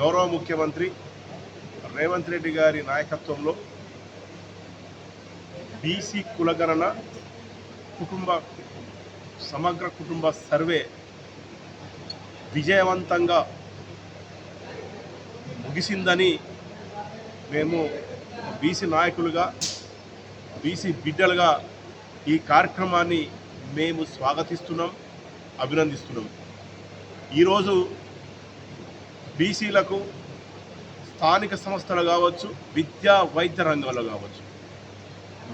గౌరవ ముఖ్యమంత్రి రేవంత్ రెడ్డి గారి నాయకత్వంలో బీసీ కులగణన కుటుంబ సమగ్ర కుటుంబ సర్వే విజయవంతంగా ముగిసిందని మేము బీసీ నాయకులుగా బీసీ బిడ్డలుగా ఈ కార్యక్రమాన్ని మేము స్వాగతిస్తున్నాం అభినందిస్తున్నాం. ఈరోజు బీసీలకు స్థానిక సంస్థలు కావచ్చు విద్యా వైద్య రంగంలో కావచ్చు.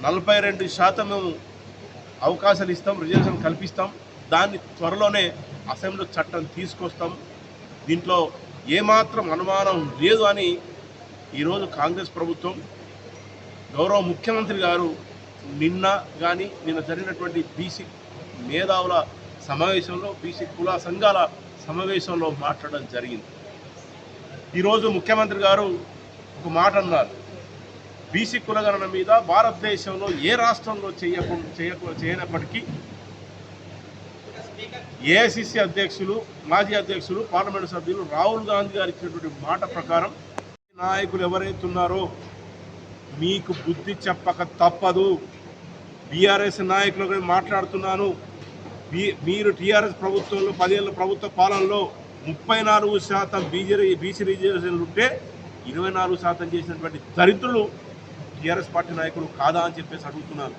నలభై రెండు శాతం మేము అవకాశాలు ఇస్తాం రిజర్వేషన్ కల్పిస్తాం. దాన్ని త్వరలోనే అసెంబ్లీ చట్టం తీసుకొస్తాం. దీంట్లో ఏమాత్రం అనుమానం లేదు అని ఈరోజు కాంగ్రెస్ ప్రభుత్వం గౌరవ ముఖ్యమంత్రి గారు నిన్న కానీ నిన్న జరిగినటువంటి బీసీ మేధావుల సమావేశంలో బీసీ కుల సంఘాల సమావేశంలో మాట్లాడడం జరిగింది. ఈరోజు ముఖ్యమంత్రి గారు ఒక మాట అన్నారు. బీసీ కులగణన మీద భారతదేశంలో ఏ రాష్ట్రంలో చేయకుండా చేయక చేయనప్పటికీ ఏఐసిసి అధ్యక్షులు మాజీ అధ్యక్షులు పార్లమెంటు సభ్యులు రాహుల్ గాంధీ గారు ఇచ్చినటువంటి మాట ప్రకారం నాయకులు ఎవరైతే ఉన్నారో మీకు బుద్ధి చెప్పక తప్పదు. బీఆర్ఎస్ నాయకులు మాట్లాడుతున్నాను. మీ- మీరు టీఆర్ఎస్ ప్రభుత్వంలో పదేళ్ళ ప్రభుత్వ పాలనలో ముప్పై నాలుగు శాతం బీజే బీసీ రిజర్వేషన్లు ఉంటే ఇరవై నాలుగు శాతం చేసినటువంటి దరిద్రులు టీఆర్ఎస్ పార్టీ నాయకులు కాదా అని చెప్పేసి అడుగుతున్నారు.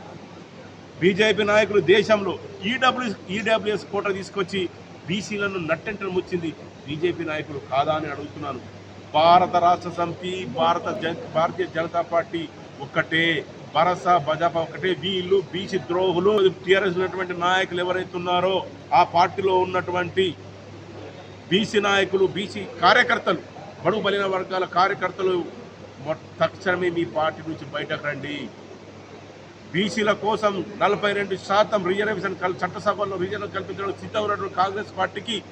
బీజేపీ నాయకులు దేశంలో ఈడబ్ల్యూ ఈడబ్ల్యూఎస్ కోట తీసుకొచ్చి బీసీలను నట్టెంటలు ముచ్చింది బీజేపీ నాయకులు కాదా అని అడుగుతున్నాను భారత రాష్ట్ర సమితి భారత జన్ భారతీయ జనతా పార్టీ ఒక్కటే భరసా భాజపా ఒకటే వీళ్ళు బీసీ ద్రోహులు. టీఆర్ఎస్ ఉన్నటువంటి నాయకులు ఎవరైతే ఉన్నారో ఆ పార్టీలో ఉన్నటువంటి బీసీ నాయకులు బీసీ కార్యకర్తలు బడుగు బలిన వర్గాల కార్యకర్తలు తక్షణమే మీ పార్టీ నుంచి బయటకు రండి. బీసీల కోసం నలభై రెండు శాతం రిజర్వేషన్ కల్ రిజర్వేషన్ కల్పించడం సిద్ధం ఉన్నటువంటి కాంగ్రెస్ పార్టీకి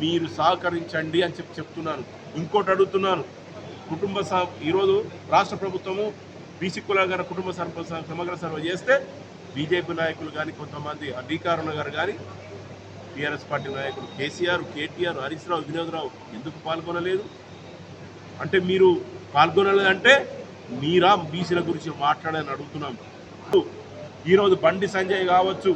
మీరు సహకరించండి అని చెప్పి చెప్తున్నాను. ఇంకోటి అడుగుతున్నాను. కుటుంబ స- ఈరోజు రాష్ట్ర ప్రభుత్వము బీసీ కులాల కుటుంబ సర్వ సమగ్ర సర్వ చేస్తే బీజేపీ నాయకులు కానీ కొంతమంది అధికారులు గారు కానీ టీఆర్ఎస్ పార్టీ నాయకులు కేసీఆర్ కేటీఆర్ హరీష్ రావు వినోద్ రావు ఎందుకు పాల్గొనలేదు? అంటే మీరు పాల్గొనలేదంటే మీరా బీసీల గురించి మాట్లాడని అడుగుతున్నాం. ఈరోజు బండి సంజయ్ కావచ్చు